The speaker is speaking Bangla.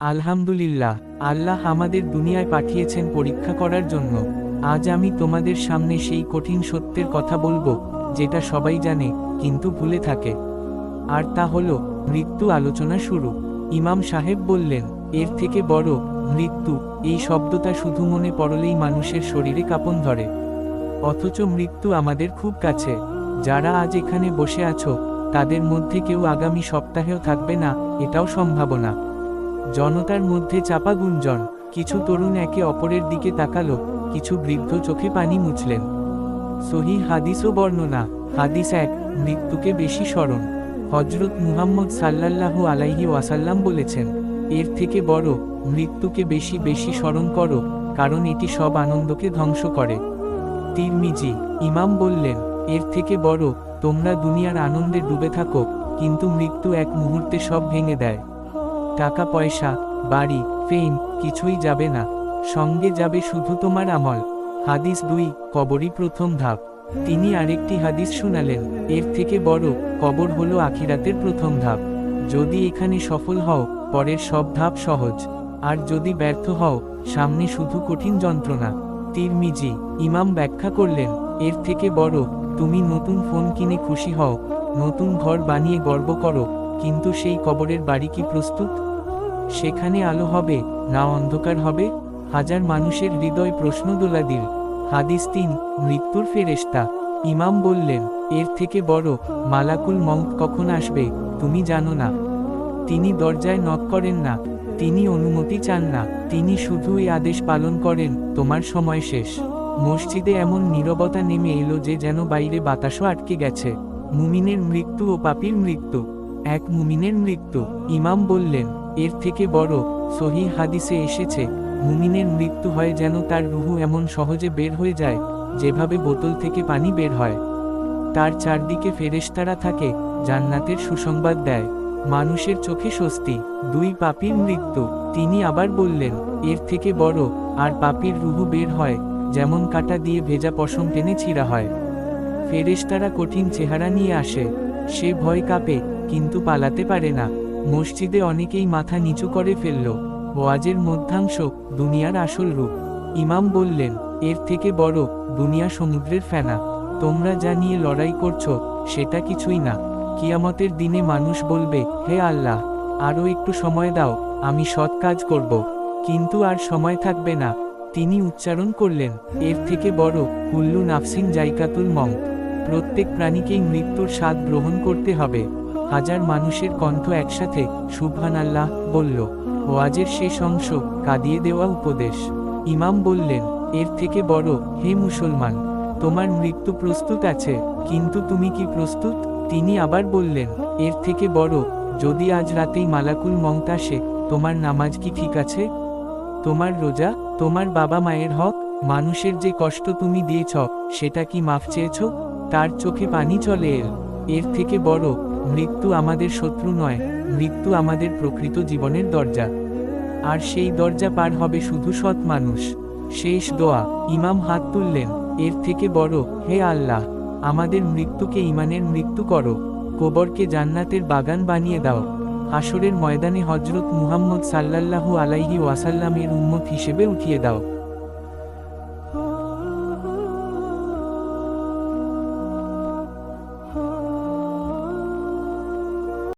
আলহামদুলিল্লাহ, আল্লাহ আমাদের দুনিয়ায় পাঠিয়েছেন পরীক্ষা করার জন্য। আজ আমি তোমাদের সামনে সেই কঠিন সত্যের কথা বলব, যেটা সবাই জানে, কিন্তু ভুলে থাকে। আর তা হলো, মৃত্যু আলোচনা শুরু। ইমাম সাহেব বললেন, এর থেকে বড় মৃত্যু, এই শব্দটা শুধু মনে পড়লেই মানুষের শরীরে কাঁপন ধরে। অথচ মৃত্যু আমাদের খুব কাছে। যারা আজ এখানে বসে আছো, তাদের মধ্যে কেউ আগামী সপ্তাহেও থাকবে না, এটাও সম্ভাবনা। জনতার মধ্যে চাপা গুঞ্জন, কিছু তরুণ একে অপরের দিকে তাকালো, কিছু বৃদ্ধ চোখে পানি মুছলেন। সহি হাদিস ও বর্ণনা, হাদিস এক, মৃত্যুকে বেশি স্মরণ। হজরত মুহাম্মদ সাল্লাল্লাহু আলাইহি ওয়াসাল্লাম বলেছেন, এর থেকে বড়, মৃত্যুকে বেশি বেশি স্মরণ করো, কারণ এটি সব আনন্দকে ধ্বংস করে। তিরমিজি, ইমাম বললেন, এর থেকে বড়, তোমরা দুনিয়ার আনন্দে ডুবে থাকো, কিন্তু মৃত্যু এক মুহূর্তে সব ভেঙে দেয়। টাকা পয়সা, বাড়ি ফেম কিছুই যাবে না। সঙ্গে যাবে শুধু তোমার আমল। হাদিস দুই, কবরই প্রথম ধাপ। তিনি আরেকটি হাদিস শুনালেন, এর থেকে বড়, কবর হলো আখিরাতের প্রথম ধাপ। যদি এখানে সফল হও, পরের সব ধাপ সহজ। আর যদি ব্যর্থ হও, সামনে শুধু কঠিন যন্ত্রণা। তিরমিজি, ইমাম ব্যাখ্যা করলেন, এর থেকে বড়, তুমি নতুন ফোন কিনে খুশি হও, নতুন ঘর বানিয়ে গর্ব করো। কিন্তু সেই কবরের বাড়ি কি প্রস্তুত? সেখানে আলো হবে, না অন্ধকার হবে? হাজার মানুষের হৃদয় প্রশ্ন দোলা দিল হাদিস তিন, মৃত্যুর ফেরেশতা। ইমাম বললেন, এর থেকে বড় মালাকুল মৌত কখন আসবে, তুমি জানো না। তিনি দরজায় নক করেন না, তিনি অনুমতি চান না, তিনি শুধু এই আদেশ পালন করেন, তোমার সময় শেষ। মসজিদে এমন নীরবতা নেমে এলো যে যেন বাইরে বাতাসও আটকে গেছে। মুমিনের মৃত্যু ও পাপির মৃত্যু। এক মুমিনের মৃত্যু। ইমাম বললেন, এর থেকে বড় সহি হাদিসে এসেছে, মুমিনের মৃত্যু হয় যেন তার রুহু এমন সহজে বের হয়ে যায়, যেভাবে বোতল থেকে পানি বের হয়। তার চারদিকে ফেরেশতারা থাকে, জান্নাতের সুসংবাদ দেয়। মানুষের চোখে স্বস্তি, দুই পাপির মৃত্যু। তিনি আবার বললেন, এর থেকে বড় আর পাপির রুহু বের হয়, যেমন কাটা দিয়ে ভেজা পশম টেনে ছিঁড়া হয়। ফেরেশতারা কঠিন চেহারা নিয়ে আসে। সে ভয় কাঁপে, কিন্তু পালাতে পারে না। মসজিদে অনেকেই মাথা নিচু করে ফেলল। ওয়াজের মধ্যাংশ, দুনিয়ার আসল রূপ। ইমাম বললেন, এর থেকে বড়, দুনিয়া সমুদ্রের ফেনা। তোমরা যা নিয়ে লড়াই করছ, সেটা কিছুই না। কিয়ামতের দিনে মানুষ বলবে, হে আল্লাহ, আরও একটু সময় দাও, আমি সৎ কাজ করব। কিন্তু আর সময় থাকবে না তিনি উচ্চারণ করলেন, এর থেকে বড় হুল্লু নাফসিন জাইকাতুল মং প্রত্যেক প্রাণীকেই মৃত্যুর স্বাদ গ্রহণ করতে হবে। হাজার মানুষের কণ্ঠ একসাথে সুবহান আল্লাহ বলল। ওয়াজের শেষ অংশ, কাঁদিয়ে দেওয়া উপদেশ। ইমাম বললেন, এর থেকে বড়, হে মুসলমান, তোমার মৃত্যু প্রস্তুত আছে, কিন্তু তুমি কি প্রস্তুত? তিনি আবার বললেন, এর থেকে বড়, যদি আজ রাতেই মালাকুল আসে, তোমার নামাজ কি ঠিক আছে? তোমার রোজা, তোমার বাবা মায়ের হক, মানুষের যে কষ্ট তুমি দিয়েছ, সেটা কি মাফ চেয়েছ? তার চোখে পানি চলে এল এর থেকে বড়, মৃত্যু আমাদের শত্রু নয়, মৃত্যু আমাদের প্রকৃত জীবনের দরজা। আর সেই দরজা পার হবে শুধু সৎ মানুষ। শেষ দোয়া, ইমাম হাত তুললেন, এর থেকে বড়, হে আল্লাহ, আমাদের মৃত্যুকে ইমানের মৃত্যু করো, কোবরকে জান্নাতের বাগান বানিয়ে দাও। হাসরের ময়দানে হজরত মুহাম্মদ সাল্লাল্লাহু আলাইহি ওয়াসাল্লামের উম্মত হিসেবে উঠিয়ে দাও।